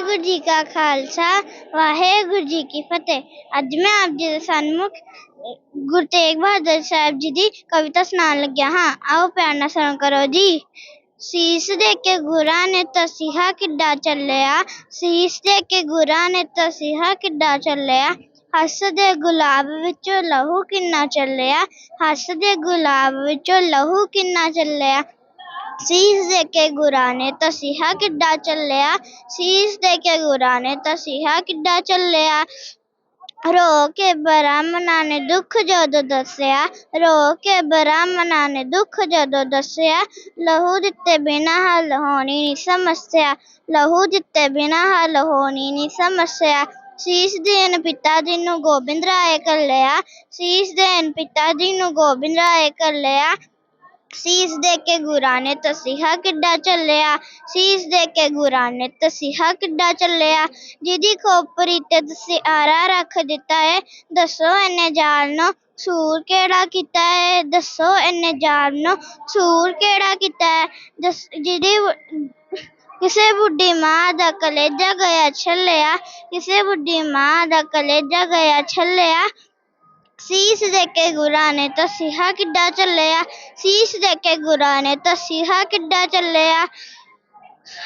ਵਾਹਿਗੁਰੂ ਜੀ ਕਾ ਖਾਲਸਾ, ਵਾਹਿਗੁਰੂ ਜੀ ਕੀ ਫਤਿਹ। ਅੱਜ ਮੈਂ ਆਪ ਜੀ ਦੇ ਸਨਮੁਖ, ਗੁਰੂ ਤੇਗ ਬਹਾਦਰ ਸਾਹਿਬ ਜੀ ਦੀ ਕਵਿਤਾ ਸੁਣਾਉਣ ਲੱਗਿਆ ਹਾਂ। ਆਓ ਪਿਆਰ ਨਾਲ ਸੁਣ ਕਰੋ ਜੀ। ਸੀਸ ਦੇ ਕੇ ਗੁਰਾਂ ਨੇ ਤਸੀਹਾ ਕਿੱਡਾ ਚੱਲਿਆ, ਸੀਸ ਦੇ ਕੇ ਗੁਰਾਂ ਨੇ ਤਸੀਹਾ ਕਿੱਡਾ ਚੱਲਿਆ। ਹੱਸਦੇ ਗੁਲਾਬ ਵਿੱਚੋਂ ਲਹੂ ਕਿੰਨਾ ਚੱਲਿਆ ਹੱਸਦੇ ਗੁਲਾਬ ਵਿੱਚੋਂ ਲਹੂ ਕਿੰਨਾ ਚੱਲਿਆ। ਸੀਸ ਦੇ ਕੇ ਗੁਰਾਂ ਨੇ ਤਸੀਹਾ ਕਿੱਡਾ ਚੱਲਿਆ, ਸੀਸ ਦੇ ਕੇ ਗੁਰਾਂ ਨੇ ਤਸੀਹਾ ਕਿੱਡਾ ਚੱਲਿਆ। ਰੋ ਕੇ ਬ੍ਰਾਹਮਣਾਂ ਨੇ ਦੁੱਖ ਜਦੋਂ ਦੱਸਿਆ, ਰੋ ਕੇ ਬ੍ਰਾਹਮਣਾਂ ਨੇ ਦੁੱਖ ਜਦੋਂ ਦੱਸਿਆ। ਲਹੂ ਦਿੱਤੇ ਬਿਨਾ ਹੱਲ ਹੋਣੀ ਨੀ ਸਮੱਸਿਆ, ਲਹੂ ਦਿੱਤੇ ਬਿਨਾ ਹੱਲ ਹੋਣੀ ਨੀ ਸਮੱਸਿਆ। ਸੀਸ ਦੇਣ ਪਿਤਾ ਜੀ ਨੂੰ ਗੋਬਿੰਦ ਰਾਏ ਕੱਲਿਆ ਸੀਸ ਦੇਣ ਪਿਤਾ ਜੀ ਨੂੰ ਗੋਬਿੰਦ ਰਾਏ ਕੱਲਿਆ ਸੀਸ ਦੇ ਕੇ ਗੁਰਾਂ ਨੇ ਤਸੀਹਾ ਕਿੱਡਾ ਚੱਲਿਆ ਸੀਸ ਦੇ ਕੇ ਗੁਰਾਂ ਨੇ ਤਸੀਹਾ ਕਿੱਡਾ ਚੱਲਿਆ ਜਿਹਦੀ ਖੋਪਰੀ ਤੇ ਦਸਿਆਰਾ ਰੱਖ ਦਿੱਤਾ ਏ, ਦੱਸੋ ਇਹਨੇ ਜਾਲ ਨੂੰ ਸੂਰ ਕਿਹੜਾ ਕੀਤਾ ਏ? ਦੱਸੋ ਇਹਨੇ ਜਾਲ ਨੂੰ ਸੂਰ ਕਿਹੜਾ ਕੀਤਾ ਏ? ਦੱਸ, ਜਿਹਦੀ ਕਿਸੇ ਬੁੱਢੀ ਮਾਂ ਦਾ ਕਲੇਜਾ ਗਿਆ ਛੱਲਿਆ, ਕਿਸੇ ਬੁੱਢੀ ਮਾਂ ਦਾ ਕਲੇਜਾ ਗਿਆ ਛੱਲਿਆ ਸੀਸ ਦੇ ਕੇ ਗੁਰਾਂ ਨੇ ਤਸੀਹਾ ਕਿੱਡਾ ਚੱਲਿਆ, ਸੀਸ ਦੇ ਕੇ ਗੁਰਾਂ ਨੇ ਤਸੀਹਾ ਕਿੱਡਾ ਚੱਲਿਆ।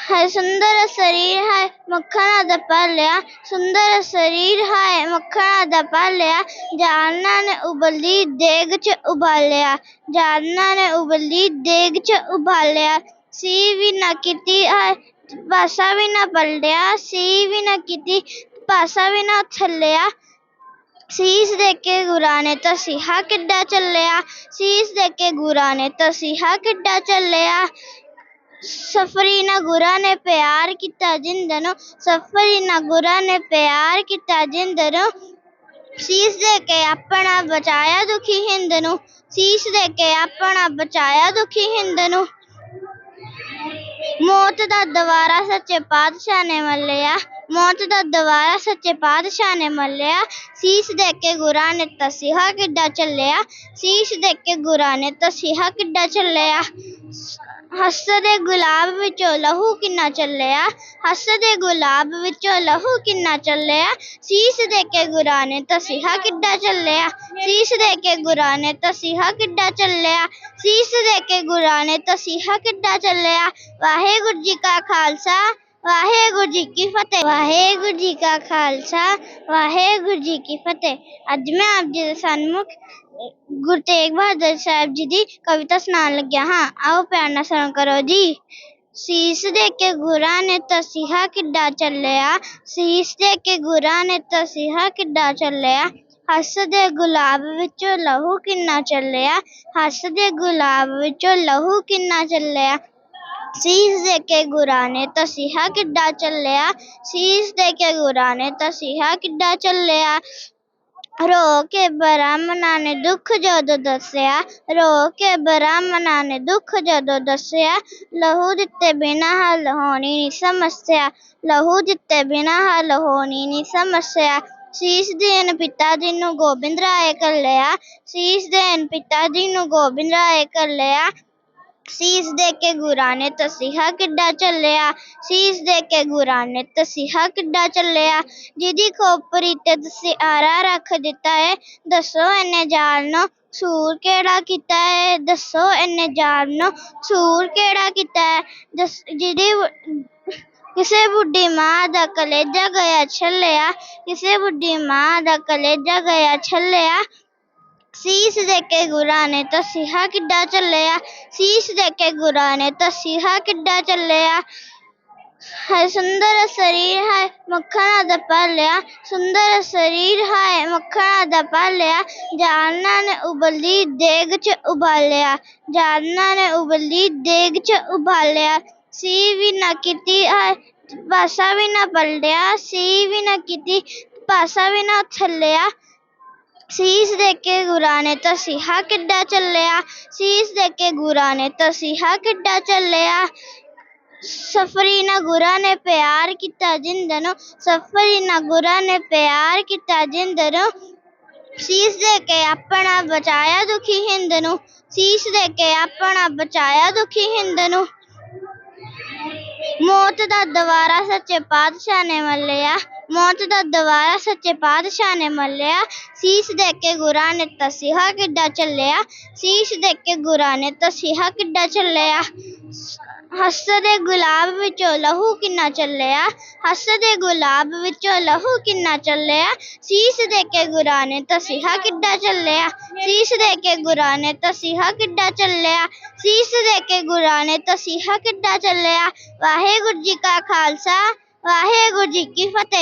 ਹੈ ਸੁੰਦਰ ਸਰੀਰ ਹੈ ਮੱਖਣਾ ਦਾ ਪਾਲਿਆ, ਸੁੰਦਰ ਸਰੀਰ ਹੈ ਮੱਖਣਾ ਦਾ ਪਾਲਿਆ। ਜਾਲਨਾ ਨੇ ਉਬਲੀ ਦੇਗ ਚ ਉਬਾਲਿਆ ਜਾਲਨਾ ਨੇ ਉਬਲੀ ਦੇਗ ਚ ਉਬਾਲਿਆ। ਸੀ ਵੀ ਨਾ ਕੀਤੀ ਹੈ ਪਾਸਾ ਵੀ ਨਾ ਪਲਟਿਆ ਸੀ ਵੀ ਨਾ ਕੀਤੀ ਪਾਸਾ ਵੀ ਨਾ ਥੱਲਿਆ। ਸੀਸ ਦੇ ਕੇ ਗੁਰਾਂ ਨੇ ਤਸੀਹਾ ਕਿੱਡਾ ਚੱਲਿਆ, ਸੀਸ ਦੇ ਕੇ ਗੁਰਾਂ ਨੇ ਤਸੀਹਾ ਕਿੱਡਾ ਚੱਲਿਆ। ਸਫਰੀ ਨਾ ਗੁਰਾਂ ਨੇ ਪਿਆਰ ਕੀਤਾ ਜਿੰਦ ਨੂੰ ਸਫਰੀ ਨਾ ਗੁਰਾਂ ਨੇ ਪਿਆਰ ਕੀਤਾ ਜਿੰਦ ਨੂੰ ਸੀਸ ਦੇ ਕੇ ਆਪਣਾ ਬਚਾਇਆ ਦੁਖੀ ਹਿੰਦ ਨੂੰ ਸੀਸ ਦੇ ਕੇ ਆਪਣਾ ਬਚਾਇਆ ਦੁਖੀ ਹਿੰਦ ਨੂੰ ਮੌਤ ਦਾ ਦਵਾਰਾ ਸੱਚੇ ਪਾਤਸ਼ਾਹ ਨੇ ਮੱਲਿਆ। ਮੌਤ ਦਾ ਦਵਾਰਾ ਸੱਚੇ ਪਾਤਸ਼ਾਹ ਨੇ ਮੱਲਿਆ। ਸੀਸ ਦੇ ਕੇ ਗੁਰਾਂ ਨੇ ਤਸੀਹਾ ਕਿੱਡਾ ਚੱਲਿਆ ਸੀਸ ਦੇ ਕੇ ਗੁਰਾਂ ਨੇ ਤਸੀਹਾ ਕਿੱਡਾ ਚੱਲਿਆ ਹੱਸਦੇ ਗੁਲਾਬ ਵਿੱਚੋਂ ਲਹੂ ਕਿੰਨਾ ਚੱਲਿਆ? ਹੱਸਦੇ ਗੁਲਾਬ ਵਿੱਚੋਂ ਲਹੂ ਕਿੰਨਾ ਚੱਲਿਆ? ਸੀਸ ਦੇ ਕੇ ਗੁਰਾਂ ਨੇ ਤਸੀਹਾ ਕਿੱਡਾ ਚੱਲਿਆ? ਸੀਸ ਦੇ ਕੇ ਗੁਰਾਂ ਨੇ ਤਸੀਹਾ ਕਿੱਡਾ ਚੱਲਿਆ? ਸੀਸ ਦੇ ਕੇ ਗੁਰਾਂ ਨੇ ਤਸੀਹਾ ਕਿੱਡਾ ਚੱਲਿਆ? ਵਾਹਿਗੁਰੂ ਜੀ ਕਾ ਖਾਲਸਾ, ਵਾਹਿਗੁਰੂ ਜੀ ਕੀ ਫਤਿਹ। ਵਾਹਿਗੁਰੂ ਜੀ ਕਾ ਖਾਲਸਾ, ਵਾਹਿਗੁਰੂ ਜੀ ਕੀ ਫਤਿਹ। ਅੱਜ ਮੈਂ ਆਪ ਜੀ ਦੇ ਸਨਮੁਖ ਗੁਰੂ ਤੇਗ ਬਹਾਦਰ ਸਾਹਿਬ ਜੀ ਦੀ ਕਵਿਤਾ ਸੁਣਾਉਣ ਲੱਗਿਆ ਹਾਂ। ਆਓ ਪਿਆਰ ਨਾਲ ਸੁਣ ਕਰੋ ਜੀ। ਸੀਸ ਦੇ ਕੇ ਗੁਰਾਂ ਨੇ ਤਸੀਹਾ ਕਿੱਡਾ ਚੱਲਿਆ। ਸੀਸ ਦੇ ਕੇ ਗੁਰਾਂ ਨੇ ਤਸੀਹਾ ਕਿੱਡਾ ਚੱਲਿਆ। ਹੱਸਦੇ ਗੁਲਾਬ ਵਿੱਚੋਂ ਲਹੂ ਕਿੰਨਾ ਚੱਲਿਆ। ਹੱਸਦੇ ਗੁਲਾਬ ਵਿੱਚੋਂ ਲਹੂ ਕਿੰਨਾ ਚੱਲਿਆ। ਸੀਸ ਦੇ ਕੇ ਗੁਰਾਂ ਨੇ ਤਸੀਹਾ ਕਿੱਡਾ ਚੱਲਿਆ। ਸੀਸ ਦੇ ਕੇ ਗੁਰਾਂ ਨੇ ਤਸੀਹਾ ਕਿੱਡਾ ਚੱਲਿਆ। ਰੋ ਕੇ ਬ੍ਰਾਹਮਣਾਂ ਨੇ ਦੁੱਖ ਜਦੋਂ ਦੱਸਿਆ, ਰੋ ਕੇ ਬ੍ਰਾਹਮਣਾਂ ਨੇ ਦੁੱਖ ਜਦੋਂ ਦੱਸਿਆ, ਲਹੂ ਦਿੱਤੇ ਬਿਨਾ ਹੱਲ ਹੋਣੀ ਨੀ ਸਮੱਸਿਆ, ਲਹੂ ਦਿੱਤੇ ਬਿਨਾ ਹੱਲ ਹੋਣੀ ਨੀ ਸਮੱਸਿਆ। ਸੀਸ ਦੇਣ ਪਿਤਾ ਜੀ ਨੂੰ ਗੋਬਿੰਦ ਰਾਏ ਕੱਲਿਆ ਸੀਸ ਦੇਣ ਪਿਤਾ ਜੀ ਨੂੰ ਗੋਬਿੰਦ ਰਾਏ ਕੱਲਿਆ ਸੀਸ ਦੇ ਕੇ ਗੁਰਾਂ ਨੇ ਤਸੀਹਾ ਕਿੱਡਾ ਚੱਲਿਆ ਸੀਸ ਦੇ ਕੇ ਗੁਰਾਂ ਨੇ ਤਸੀਹਾ ਕਿੱਡਾ ਚੱਲਿਆ ਜਿਹਦੀ ਖੋਪਰੀ ਤੇ ਦਸਿਆਰਾ ਰੱਖ ਦਿੱਤਾ ਏ, ਦੱਸੋ ਇਹਨੇ ਜਾਲ ਨੂੰ ਸੂਰ ਕਿਹੜਾ ਕੀਤਾ ਏ? ਦੱਸੋ ਇਹਨੇ ਜਾਲ ਨੂੰ ਸੂਰ ਕਿਹੜਾ ਕੀਤਾ ਏ? ਦੱਸ, ਜਿਹਦੀ ਕਿਸੇ ਬੁੱਢੀ ਮਾਂ ਦਾ ਕਲੇਜਾ ਗਿਆ ਛੱਲਿਆ, ਕਿਸੇ ਬੁੱਢੀ ਮਾਂ ਦਾ ਕਲੇਜਾ ਗਿਆ ਛੱਲਿਆ ਸੀਸ ਦੇ ਕੇ ਗੁਰਾਂ ਨੇ ਤਸੀਹਾ ਕਿੱਡਾ ਚੱਲਿਆ, ਸੀਸ ਦੇ ਕੇ ਗੁਰਾਂ ਨੇ ਤਸੀਹਾ ਕਿੱਡਾ ਚੱਲਿਆ। ਹੈ ਸੁੰਦਰ ਸਰੀਰ ਹੈ ਮੱਖਣਾ ਦਾ ਪਾਲਿਆ, ਸੁੰਦਰ ਸਰੀਰ ਹੈ ਮੱਖਣਾ ਦਾ ਪਾਲਿਆ। ਜਾਲਨਾ ਨੇ ਉਬਲੀ ਦੇਗ ਚ ਉਬਾਲਿਆ ਜਾਲਨਾ ਨੇ ਉਬਲੀ ਦੇਗ ਚ ਉਬਾਲਿਆ। ਸੀ ਵੀ ਨਾ ਕੀਤੀ ਹੈ ਪਾਸਾ ਵੀ ਨਾ ਪਲਟਿਆ ਸੀ ਵੀ ਨਾ ਕੀਤੀ ਪਾਸਾ ਵੀ ਨਾ ਥੱਲਿਆ। ਸੀਸ ਦੇ ਕੇ ਗੁਰਾਂ ਨੇ ਤਸੀਹਾ ਕਿੱਡਾ ਚੱਲਿਆ, ਸੀਸ ਦੇ ਕੇ ਗੁਰਾਂ ਨੇ ਤਸੀਹਾ ਕਿੱਡਾ ਚੱਲਿਆ। ਸਫਰੀ ਨਾ ਗੁਰਾਂ ਨੇ ਪਿਆਰ ਕੀਤਾ ਜਿੰਦ ਨੂੰ ਸਫਰੀ ਨਾ ਗੁਰਾਂ ਨੇ ਪਿਆਰ ਕੀਤਾ ਜਿੰਦ ਨੂੰ ਸੀਸ ਦੇ ਕੇ ਆਪਣਾ ਬਚਾਇਆ ਦੁਖੀ ਹਿੰਦ ਨੂੰ ਸੀਸ ਦੇ ਕੇ ਆਪਣਾ ਬਚਾਇਆ ਦੁਖੀ ਹਿੰਦ ਨੂੰ ਮੌਤ ਦਾ ਦਵਾਰਾ ਸੱਚੇ ਪਾਤਸ਼ਾਹ ਨੇ ਮੱਲਿਆ। ਮੌਤ ਦਾ ਦਵਾਰਾ ਸੱਚੇ ਪਾਤਸ਼ਾਹ ਨੇ ਮੱਲਿਆ। ਸੀਸ ਦੇ ਕੇ ਗੁਰਾਂ ਨੇ ਤਸੀਹਾ ਕਿੱਡਾ ਚੱਲਿਆ ਸੀਸ ਦੇ ਕੇ ਗੁਰਾਂ ਨੇ ਤਸੀਹਾ ਕਿੱਡਾ ਚੱਲਿਆ ਹੱਸਦੇ ਗੁਲਾਬ ਵਿੱਚੋਂ ਲਹੂ ਕਿੰਨਾ ਚੱਲਿਆ? ਹੱਸਦੇ ਗੁਲਾਬ ਵਿੱਚੋਂ ਲਹੂ ਕਿੰਨਾ ਚੱਲਿਆ? ਸੀਸ ਦੇ ਕੇ ਗੁਰਾਂ ਨੇ ਤਸੀਹਾ ਕਿੱਡਾ ਚੱਲਿਆ? ਸੀਸ ਦੇ ਕੇ ਗੁਰਾਂ ਨੇ ਤਸੀਹਾ ਕਿੱਡਾ ਚੱਲਿਆ? ਸੀਸ ਦੇ ਕੇ ਗੁਰਾਂ ਨੇ ਤਸੀਹਾ ਕਿੱਡਾ ਚੱਲਿਆ? ਵਾਹਿਗੁਰੂ ਜੀ ਕਾ ਖਾਲਸਾ, ਵਾਹਿਗੁਰੂ ਜੀ ਕੀ ਫਤਿਹ।